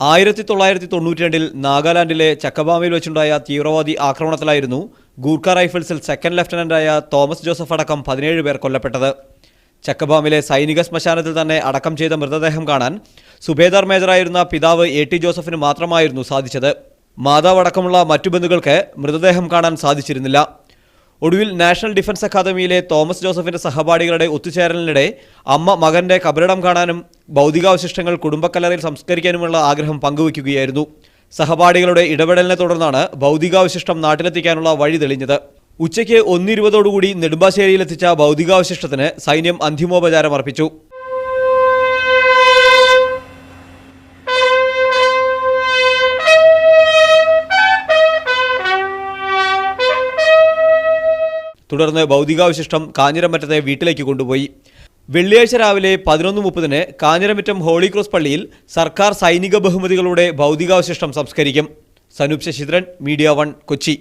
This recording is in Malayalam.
ആയിരത്തി തൊള്ളായിരത്തി തൊണ്ണൂറ്റി രണ്ടിൽ നാഗാലാൻഡിലെ ചക്കബാമയിൽ വെച്ചുണ്ടായ തീവ്രവാദി ആക്രമണത്തിലായിരുന്നു ഗൂർഖ റൈഫിൾസിൽ സെക്കൻഡ് ലഫ്റ്റനന്റായ തോമസ് ജോസഫ് അടക്കം പതിനേഴ് പേർ കൊല്ലപ്പെട്ടത്. ചക്കബാമിലെ സൈനിക ശ്മശാനത്തിൽ തന്നെ അടക്കം ചെയ്ത മൃതദേഹം കാണാൻ സുബേദാർ മേജറായിരുന്ന പിതാവ് എ ടി ജോസഫിന് മാത്രമായിരുന്നു സാധിച്ചത്. മാതാവ് അടക്കമുള്ള മറ്റു ബന്ധുക്കൾക്ക് മൃതദേഹം കാണാൻ സാധിച്ചിരുന്നില്ല. ഒടുവിൽ നാഷണൽ ഡിഫൻസ് അക്കാദമിയിലെ തോമസ് ജോസഫിന്റെ സഹപാഠികളുടെ ഒത്തുചേരലിനിടെ അമ്മ മകന്റെ കബറിടം കാണാനും ഭൗതികാവശിഷ്ടങ്ങൾ കുടുംബക്കല്ലറയിൽ സംസ്കരിക്കാനുമുള്ള ആഗ്രഹം പങ്കുവയ്ക്കുകയായിരുന്നു. സഹപാഠികളുടെ ഇടപെടലിനെ തുടർന്നാണ് ഭൗതികാവശിഷ്ടം നാട്ടിലെത്തിക്കാനുള്ള വഴി തെളിഞ്ഞത്. ഉച്ചയ്ക്ക് ഒന്നിരുപതോടുകൂടി നെടുമ്പാശ്ശേരിയിലെത്തിച്ച ഭൗതികാവശിഷ്ടത്തിന് സൈന്യം അന്തിമോപചാരം അർപ്പിച്ചു തുടർന്ന് ഭൗതികാവശിഷ്ടം കാഞ്ഞിരമറ്റത്തെ വീട്ടിലേക്ക് കൊണ്ടുപോയി. വെള്ളിയാഴ്ച രാവിലെ പതിനൊന്ന് മുപ്പതിന് കാഞ്ഞിരമറ്റം ഹോളി ക്രോസ് പള്ളിയിൽ സർക്കാർ സൈനിക ബഹുമതികളുടെ ഭൗതികാവശിഷ്ടം സംസ്കരിക്കും. Sanoop Sasidharan media one Kochi.